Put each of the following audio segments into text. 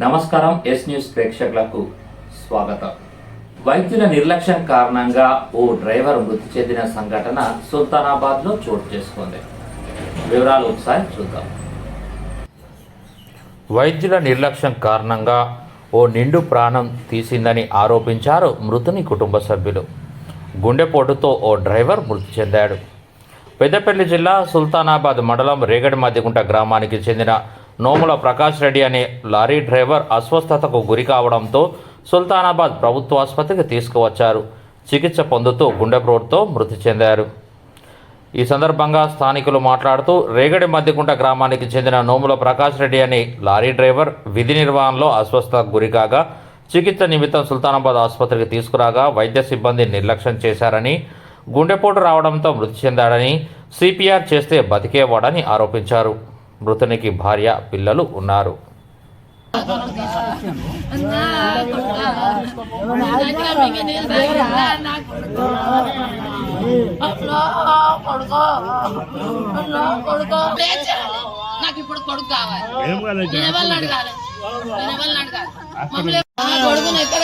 నమస్కారం yes news ప్రేక్షకులకు స్వాగతం. వైద్యుల నిర్లక్ష్యం కారణంగా ఓ డ్రైవర్ మృతి చెందిన సంఘటన సుల్తానాబాద్లో చోటు చేసుకుంది. వివరాలు ఒకసారి చూద్దాం. వైద్యుల నిర్లక్ష్యం కారణంగా ఓ నిండు ప్రాణం తీసిందని ఆరోపించారు మృతుని కుటుంబ సభ్యులు. గుండెపోటుతో ఓ డ్రైవర్ మృతి చెందాడు. పెద్దపల్లి జిల్లా సుల్తానాబాద్ మండలం రేగడి మధ్యగుంట గ్రామానికి చెందిన నోముల ప్రకాష్ రెడ్డి అనే లారీ డ్రైవర్ అస్వస్థతకు గురి కావడంతో సుల్తానాబాద్ ప్రభుత్వ ఆసుపత్రికి తీసుకువచ్చారు. చికిత్స పొందుతూ గుండెపోటుతో మృతి చెందారు. ఈ సందర్భంగా స్థానికులు మాట్లాడుతూ రేగడి మధ్యకుంట గ్రామానికి చెందిన నోముల ప్రకాష్ రెడ్డి అనే లారీ డ్రైవర్ విధి నిర్వహణలో అస్వస్థతకు గురికాగా చికిత్స నిమిత్తం సుల్తానాబాద్ ఆసుపత్రికి తీసుకురాగా వైద్య సిబ్బంది నిర్లక్ష్యం చేశారని గుండెపోటు రావడంతో మృతి చెందాడని సిపిఆర్ చేస్తే బతికేవాడని ఆరోపించారు. మృతునికి భార్య పిల్లలు ఉన్నారు. నాకు ఇప్పుడు కొడుకు కావాలి కొడుకుని ఎక్కడ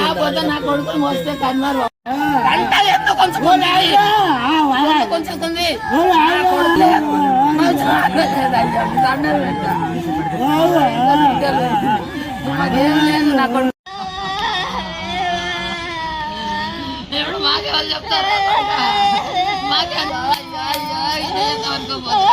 కాకుండా నా కొడుకుని కన్నారు కొంచెం మాకే వాళ్ళు చెప్తారు. మాకే అయ్యో, అయ్యో, ఇదే అనుకోపోతే